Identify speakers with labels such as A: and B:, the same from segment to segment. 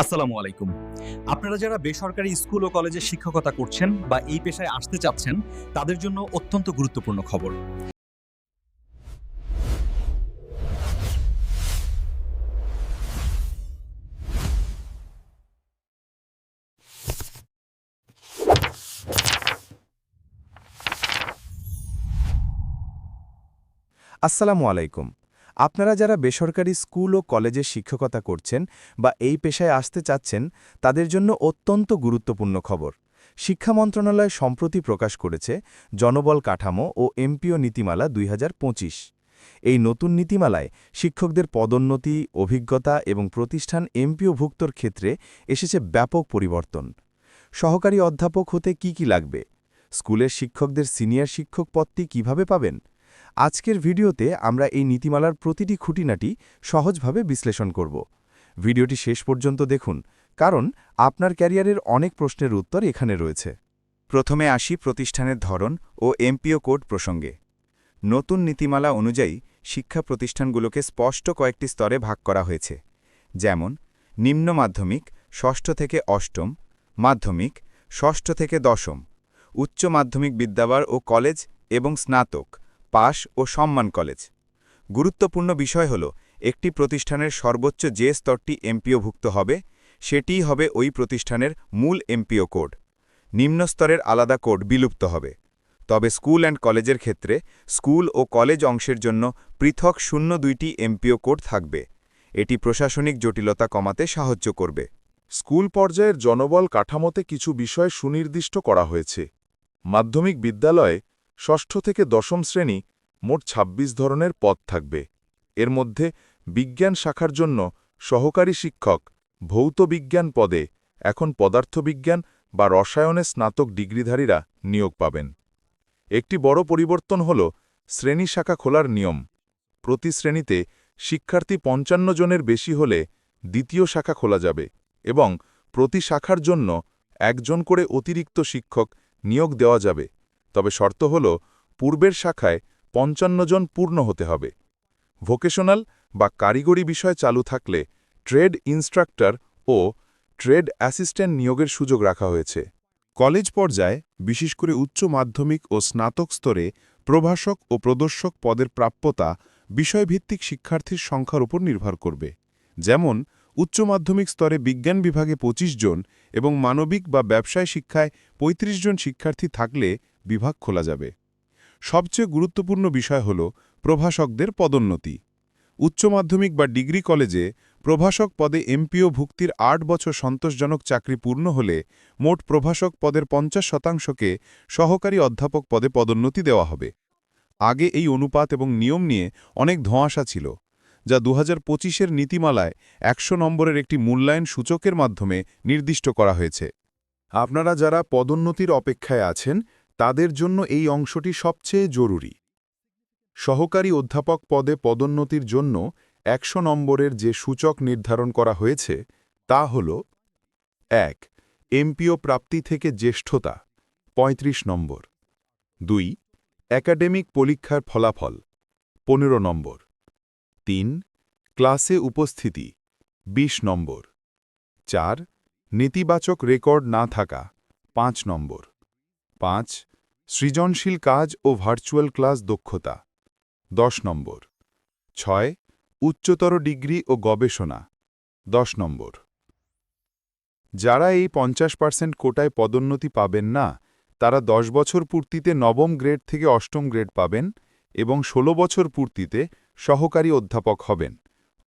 A: আসসালামু আলাইকুম। আপনারা যারা বেসরকারি স্কুল ও কলেজে শিক্ষকতা করছেন বা এই পেশায় আসতে চাচ্ছেন, তাদের জন্য অত্যন্ত গুরুত্বপূর্ণ খবর।
B: আসসালামু আলাইকুম। আপনারা যারা বেসরকারি স্কুল ও কলেজে শিক্ষকতা করছেন বা এই পেশায় আসতে চাচ্ছেন, তাদের জন্য অত্যন্ত গুরুত্বপূর্ণ খবর। শিক্ষা মন্ত্রণালয় সম্প্রতি প্রকাশ করেছে জনবল কাঠামো ও এমপিও নীতিমালা দুই হাজার পঁচিশ। এই নতুন নীতিমালায় শিক্ষকদের পদোন্নতি, অভিজ্ঞতা এবং প্রতিষ্ঠান এমপিওভুক্তর ক্ষেত্রে এসেছে ব্যাপক পরিবর্তন। সহকারী অধ্যাপক হতে কি কি লাগবে? স্কুলের শিক্ষকদের সিনিয়র শিক্ষক পদটি কীভাবে পাবেন? আজকের ভিডিওতে আমরা এই নীতিমালার প্রতিটি খুঁটিনাটি সহজভাবে বিশ্লেষণ করব। ভিডিওটি শেষ পর্যন্ত দেখুন, কারণ আপনার ক্যারিয়ারের অনেক প্রশ্নের উত্তর এখানে রয়েছে। প্রথমে আসি প্রতিষ্ঠানের ধরন ও এমপিও কোড প্রসঙ্গে। নতুন নীতিমালা অনুযায়ী শিক্ষা প্রতিষ্ঠানগুলোকে স্পষ্ট কয়েকটি স্তরে ভাগ করা হয়েছে। যেমন, নিম্ন মাধ্যমিক, ষষ্ঠ থেকে অষ্টম, মাধ্যমিক, ষষ্ঠ থেকে দশম, উচ্চ মাধ্যমিক বিদ্যাবার ও কলেজ এবং স্নাতক। পাশ ও সম্মান কলেজ। গুরুত্বপূর্ণ বিষয় হল, একটি প্রতিষ্ঠানের সর্বোচ্চ যে স্তরটি এমপিওভুক্ত হবে, সেটিই হবে ওই প্রতিষ্ঠানের মূল এমপিও কোড। নিম্ন স্তরের আলাদা কোড বিলুপ্ত হবে। তবে স্কুল অ্যান্ড কলেজের ক্ষেত্রে স্কুল ও কলেজ অংশের জন্য পৃথক শূন্য দুইটি এমপিও কোড থাকবে। এটি প্রশাসনিক জটিলতা কমাতে সাহায্য করবে।
C: স্কুল পর্যায়ের জনবল কাঠামোতে কিছু বিষয় সুনির্দিষ্ট করা হয়েছে। মাধ্যমিক বিদ্যালয়ে ষষ্ঠ থেকে দশম শ্রেণি মোট ২৬ ধরনের পদ থাকবে। এর মধ্যে বিজ্ঞান শাখার জন্য সহকারী শিক্ষক ভৌত বিজ্ঞান পদে এখন পদার্থবিজ্ঞান বা রসায়নে স্নাতক ডিগ্রিধারীরা নিয়োগ পাবেন। একটি বড় পরিবর্তন হল শ্রেণি শাখা খোলার নিয়ম। প্রতি শ্রেণীতে শিক্ষার্থী পঞ্চান্ন জনের বেশি হলে দ্বিতীয় শাখা খোলা যাবে এবং প্রতি শাখার জন্য একজন করে অতিরিক্ত শিক্ষক নিয়োগ দেওয়া যাবে। তবে শর্ত হল, পূর্বের শাখায় পঞ্চান্ন জন পূর্ণ হতে হবে। ভোকেশনাল বা কারিগরি বিষয় চালু থাকলে ট্রেড ইনস্ট্রাক্টর ও ট্রেড অ্যাসিস্ট্যান্ট নিয়োগের সুযোগ রাখা হয়েছে। কলেজ পর্যায়ে বিশেষ করে উচ্চ মাধ্যমিক ও স্নাতক স্তরে প্রভাষক ও প্রদর্শক পদের প্রাপ্যতা বিষয়ভিত্তিক শিক্ষার্থীর সংখ্যার উপর নির্ভর করবে। যেমন, উচ্চ মাধ্যমিক স্তরে বিজ্ঞান বিভাগে ২৫ জন এবং মানবিক বা ব্যবসায় শিক্ষায় ৩৫ জন শিক্ষার্থী থাকলে বিভাগ খোলা যাবে। সবচেয়ে গুরুত্বপূর্ণ বিষয় হল প্রভাষকদের পদোন্নতি। উচ্চ মাধ্যমিক বা ডিগ্রি কলেজে প্রভাষক পদে এমপিও ভুক্তির আট বছর সন্তোষজনক চাকরি পূর্ণ হলে মোট প্রভাষক পদের পঞ্চাশ শতাংশকে সহকারী অধ্যাপক পদে পদোন্নতি দেওয়া হবে। আগে এই অনুপাত এবং নিয়ম নিয়ে অনেক ধোঁয়াশা ছিল, যা দু হাজার নীতিমালায় একশো নম্বরের একটি মূল্যায়ন সূচকের মাধ্যমে নির্দিষ্ট করা হয়েছে। আপনারা যারা পদোন্নতির অপেক্ষায় আছেন তাদের জন্য এই অংশটি সবচেয়ে জরুরি। সহকারী অধ্যাপক পদে পদোন্নতির জন্য একশো নম্বরের যে সূচক নির্ধারণ করা হয়েছে, তা হল এক, এমপিও প্রাপ্তি থেকে জ্যেষ্ঠতা ৩৫ নম্বর। দুই, একাডেমিক পরীক্ষার ফলাফল, পনেরো নম্বর। তিন, ক্লাসে উপস্থিতি ২০ নম্বর। চার, নেতিবাচক রেকর্ড না থাকা, পাঁচ নম্বর। পাঁচ, সৃজনশীল কাজ ও ভার্চুয়াল ক্লাস দক্ষতা। দশ নম্বর। ছয়, উচ্চতর ডিগ্রি ও গবেষণা। দশ নম্বর। যারা এই পঞ্চাশ পার্সেন্ট কোটায় পদোন্নতি পাবেন না, তারা দশ বছর পূর্তিতে নবম গ্রেড থেকে অষ্টম গ্রেড পাবেন এবং ১৬ বছর পূর্তিতে সহকারী অধ্যাপক হবেন।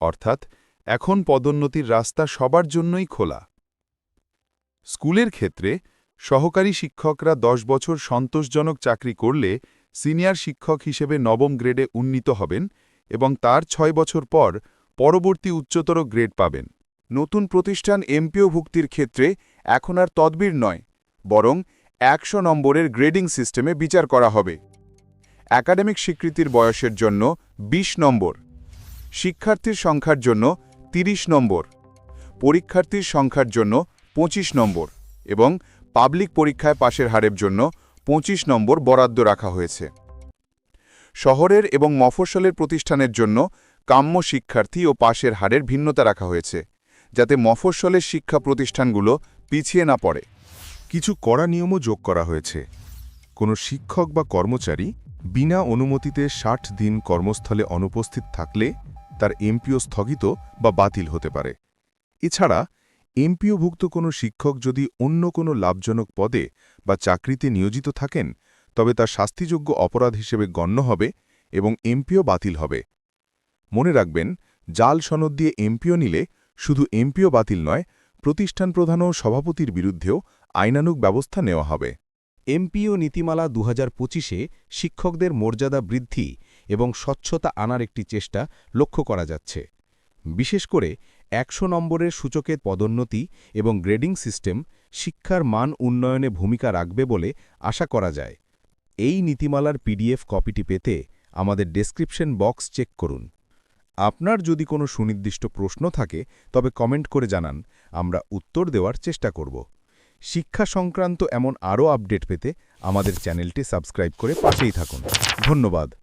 C: অর্থাৎ, এখন পদোন্নতির রাস্তা সবার জন্যই খোলা। স্কুলের ক্ষেত্রে সহকারী শিক্ষকরা দশ বছর সন্তোষজনক চাকরি করলে সিনিয়র শিক্ষক হিসেবে নবম গ্রেডে উন্নীত হবেন এবং তার ছয় বছর পর পরবর্তী উচ্চতর গ্রেড পাবেন। নতুন প্রতিষ্ঠান এমপিও ভুক্তির ক্ষেত্রে এখন আর তদবির নয়, বরং একশো নম্বরের গ্রেডিং সিস্টেমে বিচার করা হবে। একাডেমিক স্বীকৃতির বয়সের জন্য ২০ নম্বর, শিক্ষার্থীর সংখ্যার জন্য ৩০ নম্বর, পরীক্ষার্থীর সংখ্যার জন্য ২৫ নম্বর এবং পাবলিক পরীক্ষায় পাশের হারের জন্য ২৫ নম্বর বরাদ্দ রাখা হয়েছে। শহরের এবং মফস্বলের প্রতিষ্ঠানের জন্য কাম্য শিক্ষার্থী ও পাশের হারের ভিন্নতা রাখা হয়েছে,
D: যাতে মফস্বলের শিক্ষা প্রতিষ্ঠানগুলো পিছিয়ে না পড়ে।
E: কিছু কড়া নিয়মও যোগ করা হয়েছে। কোনো শিক্ষক বা কর্মচারী বিনা অনুমতিতে ষাট দিন কর্মস্থলে অনুপস্থিত থাকলে তার এমপিও স্থগিত বা বাতিল হতে পারে। এছাড়া এমপিওভুক্ত কোনো শিক্ষক যদি অন্য কোনো লাভজনক পদে বা চাকরিতে নিয়োজিত থাকেন, তবে তা শাস্তিযোগ্য অপরাধ হিসেবে গণ্য হবে এবং এমপিও বাতিল হবে। মনে রাখবেন, জাল সনদ দিয়ে এমপিও নিলে শুধু এমপিও বাতিল নয়, প্রতিষ্ঠান প্রধান ও সভাপতির বিরুদ্ধেও আইনানুগ ব্যবস্থা নেওয়া হবে।
C: এমপিও নীতিমালা দু হাজার শিক্ষকদের মর্যাদা বৃদ্ধি এবং স্বচ্ছতা আনার একটি চেষ্টা লক্ষ্য করা যাচ্ছে। বিশেষ করে একশো নম্বরের সূচকের পদোন্নতি এবং গ্রেডিং সিস্টেম শিক্ষার মান উন্নয়নে ভূমিকা রাখবে বলে আশা করা যায়। এই নীতিমালার পিডিএফ কপিটি পেতে আমাদের ডেসক্রিপশন বক্স চেক করুন। আপনার যদি কোনো সুনির্দিষ্ট প্রশ্ন থাকে, তবে কমেন্ট করে জানান, আমরা উত্তর দেওয়ার চেষ্টা করব। শিক্ষা সংক্রান্ত এমন আরও আপডেট পেতে আমাদের চ্যানেলটি সাবস্ক্রাইব করে পাশেই থাকুন। ধন্যবাদ।